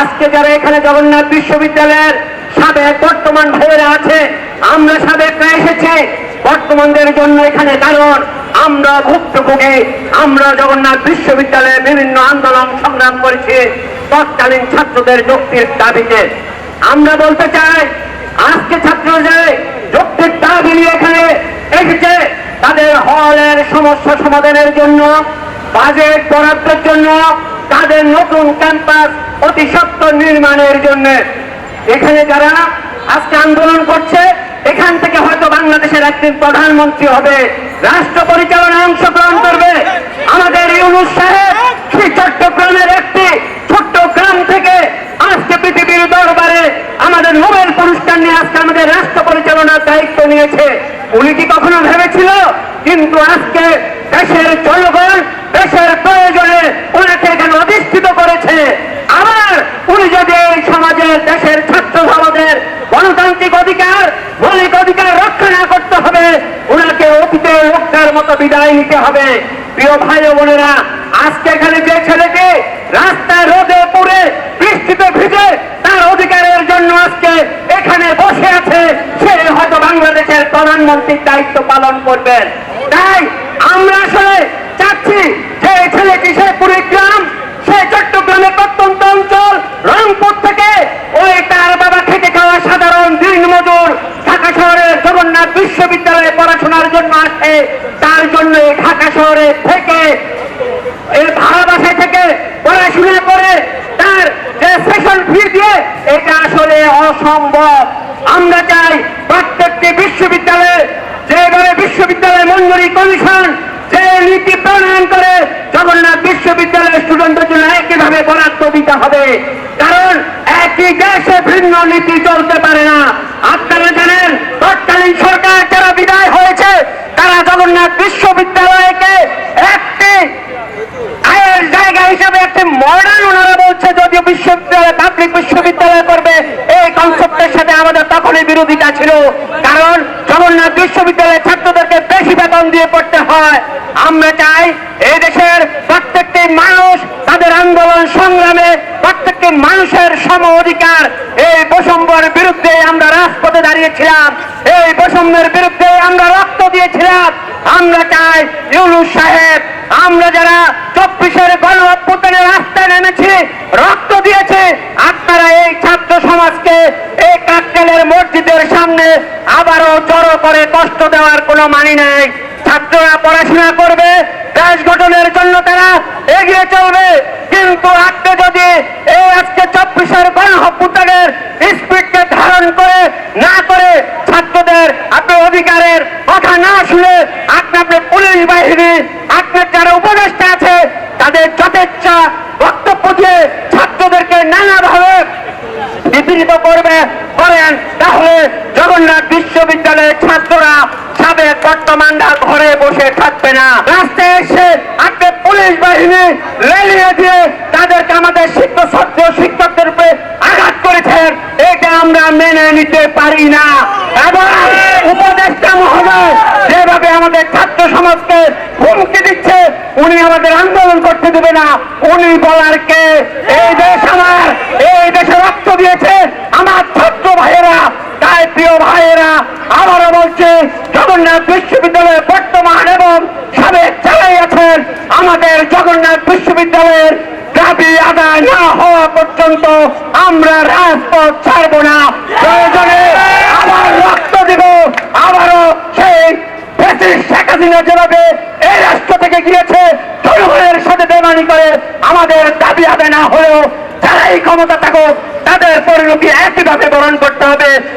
আজকে যারা এখানে জগন্নাথ বিশ্ববিদ্যালয়ের সাবেক বর্তমান ভাইয়েরা আছে, আমরা সাবেকরা এসেছি। বর্তমানদের জন্য এখানে কারণ আমরা ভুক্তভোগী। আমরা জগন্নাথ বিশ্ববিদ্যালয়ে বিভিন্ন আন্দোলন সংগ্রাম করেছি তৎকালীন ছাত্রদের যুক্তির দাবিতে। আমরা বলতে চাই, আজকে ছাত্রদের যুক্তির দাবি নিয়ে এখানে এসেছে, তাদের হলের সমস্যা সমাধানের জন্য, বাজেট বরাদ্দের জন্য, তাদের নতুন ক্যাম্পাস অতি সত্তর নির্মাণের জন্য। এখানে যারা আজকে আন্দোলন করছে, এখান থেকে হয়তো বাংলাদেশের একদিন প্রধানমন্ত্রী হবে। রাষ্ট্র পরিচালনায় অংশগ্রহণ করবে। আমাদের ইউনুস সাহেব সেই চট্টগ্রামের একটি ছোট্ট গ্রাম থেকে আজকে পৃথিবীর দরবারে আমাদের নোবেল পুরস্কার নিয়ে আজকে আমাদের রাষ্ট্র পরিচালনার দায়িত্ব নিয়েছে। উনি কি কখনো ভেবেছিল? কিন্তু আজকে দেশের জনগণ দেশের প্রয়োজনে ওনাকে এখানে অধিষ্ঠিত করেছে আবার উনি যদি এই সমাজের দেশের ছাত্র সমাজের গণতান্ত্রিক অধিকার মৌলিক অধিকার রক্ষা না করতে হবে ওনাকে অতীতের লোকটার মতো বিদায় নিতে হবে। প্রিয় ভাই বোনেরা, আজকে এখানে যে ছেলেকে রাস্তায় রোদে পুড়ে বৃষ্টিতে ভিজে, তার অধিকারের জন্য আজকে এখানে বসে আছে। সে হয়তো বাংলাদেশের প্রধানমন্ত্রীর দায়িত্ব পালন করবেন। তাই আমরা আসলে চাচ্ছি, যে ছেলেটি সে কুড়িগ্রাম জন্য আসে, তার জন্য ঢাকা শহরে থেকে, এই ভাড়া বাসায় থেকে পড়াশোনা করে তার সেশন ফি দিয়ে, এটা আসলে অসম্ভব। আমরা চাই প্রত্যেকটি বিশ্ববিদ্যালয়ে, যেভাবে বিশ্ববিদ্যালয় মঞ্জুরি কমিশন যে নীতি প্রণয়ন করে, জগন্নাথ বিশ্ববিদ্যালয়ের স্টুডেন্টদের জন্য একইভাবে বরাদ্দ দিতে হবে। কারণ একই দেশে ভিন্ন নীতি চলতে পারে না। আপনারা জানেন তৎকালীন সরকার যারা বিদায় হয়েছে তারা জগন্নাথ বিশ্ববিদ্যালয়কে একটি আয়ের জায়গা হিসাবে একটি মডার্ন ওনারা বলছে, যদিও বিশ্ববিদ্যালয় পাবলিক বিশ্ববিদ্যালয় করবে, এই কনসেপ্টের সাথে আমাদের তখনই বিরোধিতা ছিল। কারণ জগন্নাথ বিশ্ববিদ্যালয়ের ছাত্রদেরকে বেশি বেতন দিয়ে পড়তে হয়। আমরা চাই এই দেশের প্রত্যেকটি মানুষ তাদের আন্দোলন সংগ্রামে প্রত্যেকটি মানুষের সম অধিকার। এই বৈষম্যের বিরুদ্ধে আমরা রাজপথে দাঁড়িয়েছিলাম। এই বৈষম্যের বিরুদ্ধে আমরা রক্ত দিয়েছিলাম। আমরা চাই ইউনুস সাহেব, আমরা যারা চব্বিশের গণ অভ্যুত্থানের রাস্তায় নেমেছি, রক্ত দিয়েছে, আপনারা এই ছাত্র সমাজকে এই কাককালের মসজিদের সামনে আবারও জড়ো করে কষ্ট দেওয়ার কোনো মানি নেই। ছাত্ররা পড়াশোনা করবে, দেশ গঠনের জন্য তারা এগিয়ে চলবে কিন্তু আপনি যদি এই আজকে চব্বিশের গণ অভ্যুত্থানের স্পিডকে ধারণ করে না করে ছাত্রদের অধিকারের কথা না শুনে আপনি আপনার পুলিশ বাহিনী আপনার যারা উপদেষ্টা আছে, তাদের যথেচ্ছা বক্তব্য দিয়ে ছাত্রদেরকে নানাভাবে বিপরীত করবে। করেন তাহলে জগন্নাথ বিশ্ববিদ্যালয়ের ছাত্ররা সাবেক বর্তমানরা ঘরে বসে থাকবে না। রাস্তায় এসে আপনি পুলিশ বাহিনী লেলিয়ে দিয়ে তাদেরকে আমাদের শিক্ষক, ছাত্র, শিক্ষকদের উপরে আঘাত করেছেন। এটা আমরা মেনে নিতে পারি না। এবং উপদেষ্টা মহোদয় যেভাবে আমাদের ছাত্র সমাজকে হুমকি দিচ্ছে, উনি আমাদের আন্দোলন করতে দেবে না। উনি বলার কে? এই দেশ আমার, এই দেশে রক্ত দিয়েছে আমার ছাত্র ভাইয়েরা, তাই প্রিয় ভাইয়েরা, আবারও বলছে, জগন্নাথ বিশ্ববিদ্যালয়ের বর্তমান এবং সাবেক চালাই আছেন, আমাদের জগন্নাথ বিশ্ববিদ্যালয়ের দাবি আদায় না হওয়া পর্যন্ত আমরা রাজপথ ছাড়ব না প্রয়োজনে আবার রক্ত দিব আবারও সেই ব্রিটিশ শেখ হাসিনা যেভাবে এই রাষ্ট্র থেকে গিয়েছে জনগণের সাথে বেমানি করে। আমাদের দাবি আদায় না হলেও যারাই ক্ষমতা থাকুক, তাদের পরিণতি একইভাবে বরণ করতে হবে।